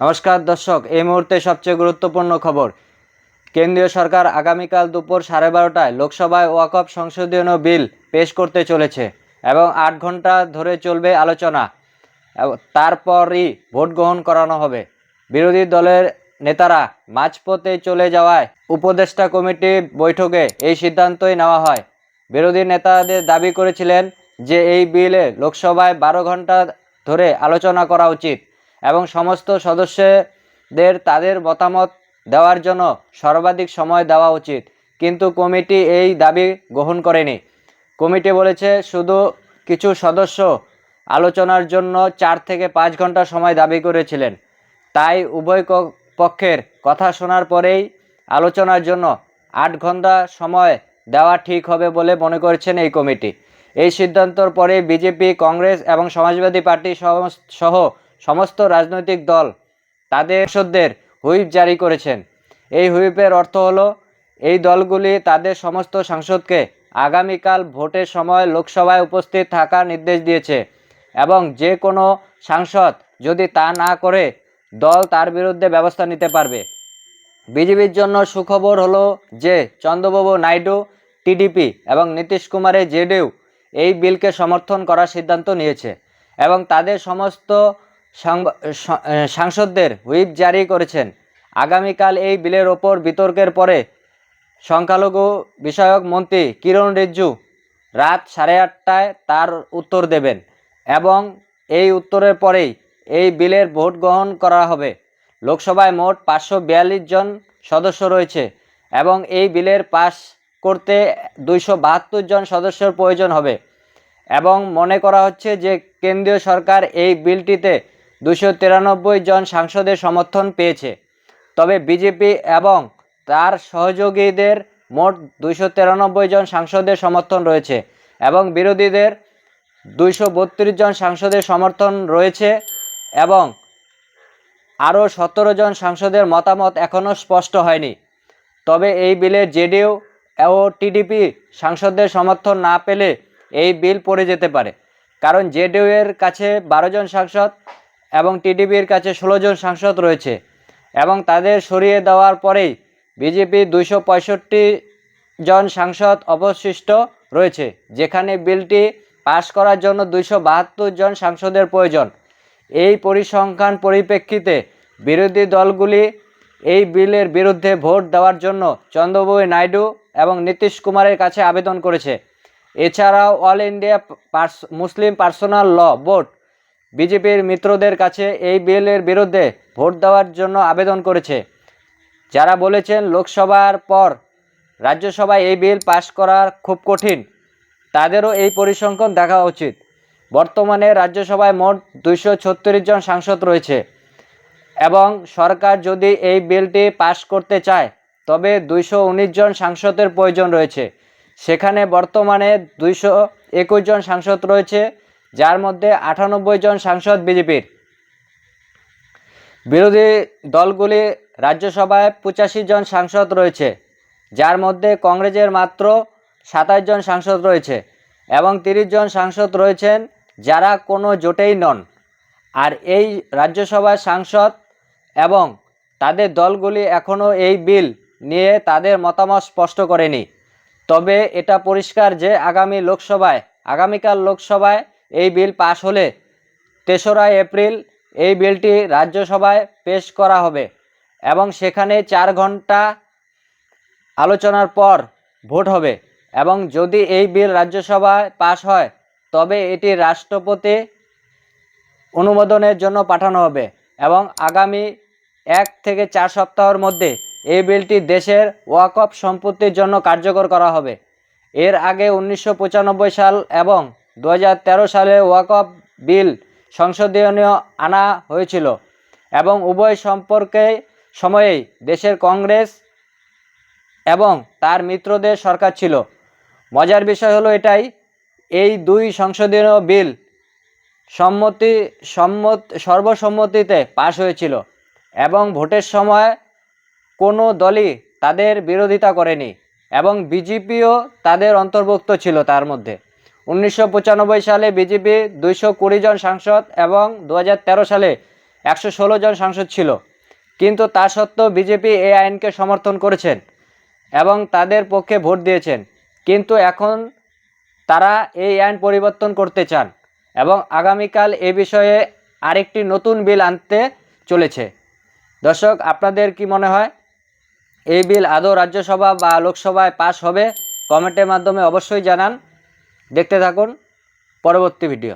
নমস্কার দর্শক, এই মুহূর্তে সবচেয়ে গুরুত্বপূর্ণ খবর। কেন্দ্রীয় সরকার আগামীকাল দুপুর সাড়ে বারোটায় লোকসভায় ওয়াকফ সংশোধনীয় বিল পেশ করতে চলেছে এবং আট ঘণ্টা ধরে চলবে আলোচনা। তারপরই ভোট গ্রহণ করানো হবে। বিরোধী দলের নেতারা মাঝপথে চলে যাওয়ায় উপদেষ্টা কমিটি বৈঠকে এই সিদ্ধান্তই নেওয়া হয়। বিরোধী নেতাদের দাবি করেছিলেন যে এই বিলে লোকসভায় বারো ঘণ্টা ধরে আলোচনা করা উচিত। এবং সমস্ত সদস্যদের তাদের মতামত দেওয়ার জন্য সর্বাধিক সময় দেওয়া উচিত। কিন্তু কমিটি এই দাবি গ্রহণ করেনি। কমিটি বলেছে, শুধু কিছু সদস্য আলোচনার জন্য চার থেকে পাঁচ ঘণ্টা সময় দাবি করেছিলেন। তাই উভয় পক্ষের কথা শোনার পরেই আলোচনার জন্য আট ঘণ্টা সময় দেওয়া ঠিক হবে বলে মনে করছেন এই কমিটি। এই সিদ্ধান্তর পরে বিজেপি, কংগ্রেস এবং সমাজবাদী পার্টি সহ সমস্ত রাজনৈতিক দল তাদের সদস্যদের হুইপ জারি করেছেন। এই হুইপের অর্থ হলো, এই দলগুলি তাদের সমস্ত সাংসদকে আগামীকাল ভোটের সময় লোকসভায় উপস্থিত থাকার নির্দেশ দিয়েছে এবং যে কোনো সাংসদ যদি তা না করে, দল তার বিরুদ্ধে ব্যবস্থা নিতে পারবে। বিজেপির জন্য সুখবর হলো যে চন্দ্রবাবু নাইডু, টিডিপি এবং নীতিশ কুমারের জেডিইউ এই বিলকে সমর্থন করার সিদ্ধান্ত নিয়েছে এবং তাদের সমস্ত সাংসদদের হুইপ জারি করেছেন। আগামীকাল এই বিলের ওপর বিতর্কের পরে সংখ্যালঘু বিষয়ক মন্ত্রী কিরণ রিজ্জু রাত সাড়ে আটটায় তার উত্তর দেবেন এবং এই উত্তরের পরেই এই বিলের ভোট গ্রহণ করা হবে। লোকসভায় মোট পাঁচশো বিয়াল্লিশ জন সদস্য রয়েছে এবং এই বিলের পাস করতে দুইশো বাহাত্তর জন সদস্যের প্রয়োজন হবে। এবং মনে করা হচ্ছে যে কেন্দ্রীয় সরকার এই বিলটিতে দুশো তিরানব্বই জন সাংসদের সমর্থন পেয়েছে। তবে বিজেপি এবং তার সহযোগীদের মোট তিরানব্বই জন সাংসদের সমর্থন রয়েছে এবং বিরোধীদের দুইশো বত্রিশ জন সাংসদের সমর্থন রয়েছে এবং আরও সতেরো জন সাংসদের মতামত এখনও স্পষ্ট হয়নি। তবে এই বিলে জেডিইউ ও টিডিপি সাংসদদের সমর্থন না পেলে এই বিল পড়ে যেতে পারে। কারণ জেডিইউ এর কাছে বারো জন সাংসদ এবং টিডিপির কাছে ষোলো জন সাংসদ রয়েছে এবং তাদের সরিয়ে দেওয়ার পরেই বিজেপি দুইশো পঁয়ষট্টি জন সাংসদ অবশিষ্ট রয়েছে, যেখানে বিলটি পাশ করার জন্য দুইশো বাহাত্তর জন সাংসদের প্রয়োজন। এই পরিসংখ্যান পরিপ্রেক্ষিতে বিরোধী দলগুলি এই বিলের বিরুদ্ধে ভোট দেওয়ার জন্য চন্দ্রবাবু নাইডু এবং নীতিশ কুমারের কাছে আবেদন করেছে। এছাড়াও All India Muslim Personal Law Board বিজেপির মিত্রদের কাছে এই বিলের বিরুদ্ধে ভোট দেওয়ার জন্য আবেদন করেছে। যারা বলেছেন লোকসভার পর রাজ্যসভায় এই বিল পাশ করা খুব কঠিন, তাদেরও এই পরিসংখ্যান দেখা উচিত। বর্তমানে রাজ্যসভায় মোট দুইশো ছত্রিশ জন সাংসদ রয়েছে এবং সরকার যদি এই বিলটি পাশ করতে চায়, তবে দুইশো উনিশ জন সাংসদের প্রয়োজন রয়েছে। সেখানে বর্তমানে দুইশো একুশ জন সাংসদ রয়েছে যার মধ্যে আটানব্বই জন সাংসদ বিজেপির। বিরোধী দলগুলি রাজ্যসভায় পঁচাশি জন সাংসদ রয়েছে, যার মধ্যে কংগ্রেসের মাত্র সাতাশ জন সাংসদ রয়েছে এবং তিরিশ জন সাংসদ রয়েছেন যারা কোনো জোটেই নন। আর এই রাজ্যসভার সাংসদ এবং তাদের দলগুলি এখনও এই বিল নিয়ে তাদের মতামত স্পষ্ট করেনি। তবে এটা পরিষ্কার যে আগামী লোকসভায়, আগামীকাল লোকসভায় এই বিল পাশ হলে তেসরা এপ্রিল এই বিলটি রাজ্যসভায় পেশ করা হবে এবং সেখানে চার ঘণ্টা আলোচনার পর ভোট হবে এবং যদি এই বিল রাজ্যসভায় পাশ হয়, তবে এটি রাষ্ট্রপতি অনুমোদনের জন্য পাঠানো হবে এবং আগামী এক থেকে চার সপ্তাহের মধ্যে এই বিলটি দেশের ওয়াকফ সম্পত্তির জন্য কার্যকর করা হবে। এর আগে উনিশশো পঁচানব্বই সাল এবং দু হাজার তেরো সালে ওয়াকফ বিল সংশোধনীয় আনা হয়েছিল এবং উভয় সম্পর্কে সময়েই দেশের কংগ্রেস এবং তার মিত্রদের সরকার ছিল। মজার বিষয় হলো এটাই, এই দুই সংশোধনীয় বিল সম্মতি, সম্মত, সর্বসম্মতিতে পাশ হয়েছিল এবং ভোটের সময় কোনো দলই তাদের বিরোধিতা করেনি এবং বিজেপিও তাদের অন্তর্ভুক্ত ছিল তার মধ্যে। উনিশশো পঁচানব্বই সালে বিজেপি দুইশো কুড়ি জন সাংসদ এবং দু হাজার তেরো সালে একশো ষোলো জন সাংসদ ছিল। কিন্তু তা সত্ত্বেও বিজেপি এই আইনকে সমর্থন করেছেন এবং তাদের পক্ষে ভোট দিয়েছেন। কিন্তু এখন তারা এই আইন পরিবর্তন করতে চান এবং আগামীকাল এ বিষয়ে আরেকটি নতুন বিল আনতে চলেছে। দর্শক, আপনাদের কি মনে হয়? এই বিল আদৌ রাজ্যসভা বা লোকসভায় পাশ হবে? কমেন্টের মাধ্যমে অবশ্যই জানান। দেখতে থাকুন পরবর্তী ভিডিও